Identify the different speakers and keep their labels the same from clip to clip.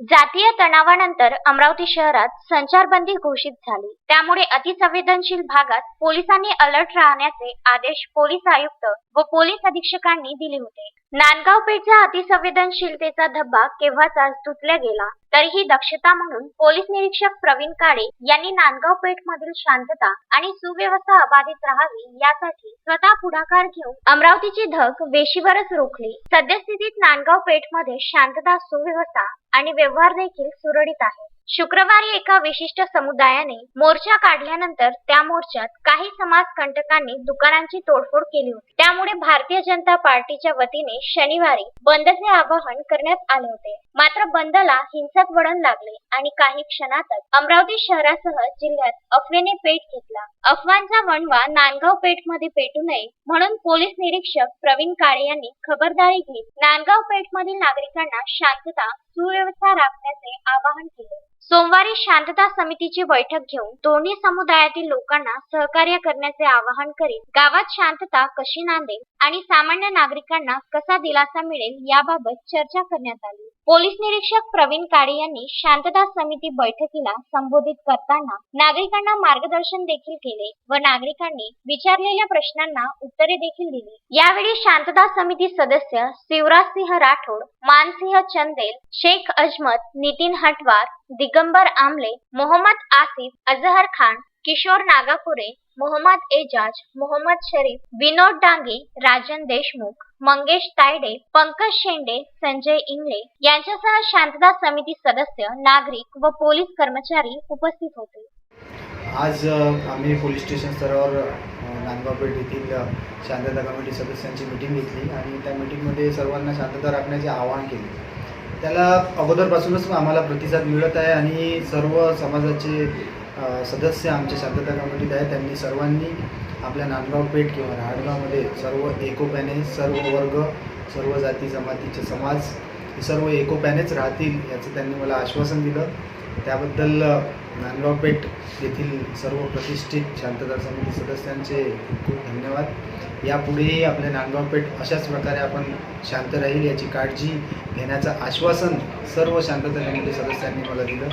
Speaker 1: जातीय तणावानंतर अमरावती शहरात संचारबंदी घोषित झाली. त्यामुळे अतिसंवेदनशील भागात पोलिसांनी अलर्ट राहण्याचे आदेश पोलीस आयुक्त व पोलीस अधीक्षकांनी दिले होते. नांदगाव पेठचा अतिसंवेदनशीलतेचा धब्बा केव्हाच आज तुटल्या गेला तरीही दक्षता म्हणून पोलीस निरीक्षक प्रवीण काळे यांनी नांदगाव पेठ मधील शांतता आणि सुव्यवस्था अबाधित राहावी यासाठी स्वतः पुढाकार घेऊन अमरावतीची धक वेशीवरच रोखली. सद्यस्थितीत नांदगाव पेठमध्ये शांतता सुव्यवस्था आणि व्यवहार देखील सुरळीत आहे शुक्रवारी एका विशिष्ट समुदायाने मोर्चा काढल्यानंतर त्या मोर्चात काही समाज कंटकांनी दुकानांची तोडफोड केली होती. त्यामुळे भारतीय जनता पार्टीच्या वतीने शनिवारी बंदचे आवाहन करण्यात आले होते. मात्र बंदला हिंसक वळण लागले आणि काही क्षणातच अमरावती शहरासह जिल्ह्यात अफवेने पेट घेतला. अफवांचा वणवा नांदगाव पेठमध्ये पेटू नये म्हणून पोलीस निरीक्षक प्रवीण काळे यांनी खबरदारी घेत नांदगाव पेठ मधील नागरिकांना शांतता सुव्यवस्था राखण्याचे आवाहन केले. सोमवारी शांतता समितीची बैठक घेऊन दोन्ही समुदायातील लोकांना सहकार्य करण्याचे आवाहन करीत गावात शांतता कशी नांदेल आणि सामान्य नागरिकांना कसा दिलासा मिळेल याबाबत चर्चा करण्यात आली. पोलीस निरीक्षक प्रवीण काळे यांनी शांतता समिती बैठकीला संबोधित करताना नागरिकांना मार्गदर्शन देखील केले व नागरिकांनी विचारलेल्या प्रश्नांना उत्तरे देखील दिली. यावेळी शांतता समिती सदस्य शिवराजसिंह राठोड मानसिंह चंदेल शेख अजमत नितीन हटवार दिगंबर आमले मोहम्मद आसिफ अजहर खान किशोर नागापुरे मोहम्मद एजाज मोहम्मद शरीफ विनोद डांगे राजन देशमुख मंगेश तायडे पंकज शेंडे संजय इंगळे यांच्यासह शांतता समिती सदस्य नागरिक व पोलीस कर्मचारी उपस्थित होते.
Speaker 2: आज आम्ही पोलीस स्टेशन स्तरावर नांदगावपेठ येथील शांतता कमिटी सदस्यांची मीटिंग घेतली आणि त्या मीटिंगमध्ये सर्वांना शांतता राखण्याचे आवाहन केले. त्याला अगोदरपासूनच आम्हाला प्रतिसाद मिळत आहे आणि सर्व समाजाचे सदस्य आमच्या शांतता कमिटीत आहे त्यांनी सर्वांनी आपल्या नांदगाव पेठ किंवा राहाडगावमध्ये सर्व एकोप्याने सर्व वर्ग सर्व जाती जमातीचे समाज हे सर्व एकोप्यानेच राहतील याचं त्यांनी मला आश्वासन दिलं. त्याबद्दल नांदगाव पेठ येथील सर्व प्रतिष्ठित शांतता समिती सदस्यांचे खूप खूप धन्यवाद. यापुढेही आपल्या नांदगाव पेठ अशाच प्रकारे आपण शांत राहील याची काळजी घेण्याचं आश्वासन सर्व शांतता समिती सदस्यांनी मला दिलं.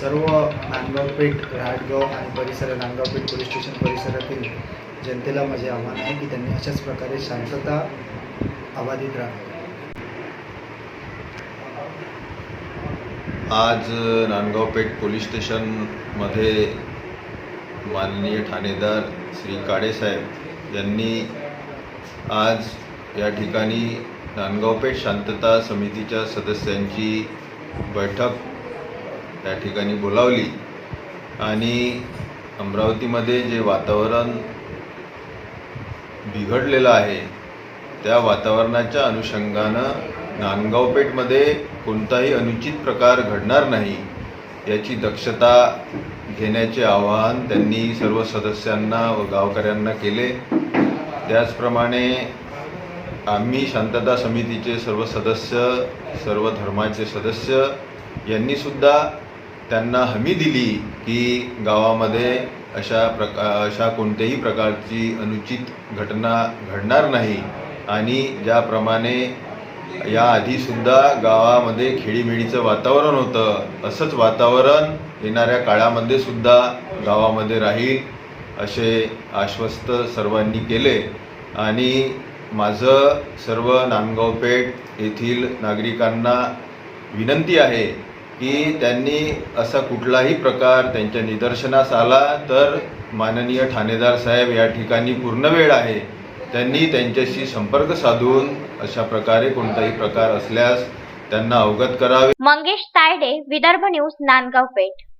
Speaker 2: सर्व नांदगावपेठ राहटगाव आणि परिसर नांदगावपेठ पोलीस स्टेशन परिसरातील जनतेला माझे आव्हान आहे की त्यांनी अशाच प्रकारे शांतता अबाधित राहावी.
Speaker 3: आज नांदगावपेठ पोलीस स्टेशनमध्ये माननीय ठाणेदार श्री काळेसाहेब यांनी आज या ठिकाणी नांदगावपेठ शांतता समितीच्या सदस्यांची बैठक त्या ठिकाणी बोलावली. आणि अमरावतीमध्ये जे वातावरण बिघडलेलं आहे त्या वातावरणाच्या अनुषंगानं नांदगावपेठमध्ये कोणताही अनुचित प्रकार घडणार नाही याची दक्षता घेण्याचे आवाहन त्यांनी सर्व सदस्यांना व गावकऱ्यांना केले. त्याचप्रमाणे आम्ही शांतता समितीचे सर्व सदस्य सर्व धर्माचे सदस्य यांनीसुद्धा त्यांना हमी दिली की गावामध्ये अशा प्रका अशा कोणत्याही प्रकारची अनुचित घटना घडणार नाही. आणि ज्याप्रमाणे याआधीसुद्धा गावामध्ये खेळीमेळीचं वातावरण होतं असंच वातावरण येणाऱ्या काळामध्ये सुद्धा गावामध्ये राहील असे आश्वस्त सर्वांनी केले. आणि माझं सर्व नांदगावपेठ येथील नागरिकांना विनंती आहे की त्यांनी असा कुठलाही प्रकार त्यांच्या निदर्शनास आला तर माननीय ठाणेदार साहेब या ठिकाणी पूर्ण वेळ आहे. त्यांनी त्यांच्याशी संपर्क साधून अशा प्रकारे कोणताही प्रकार असल्यास त्यांना अवगत करावे.
Speaker 1: मंगेश तायडे विदर्भ न्यूज नांदगाव पेठ.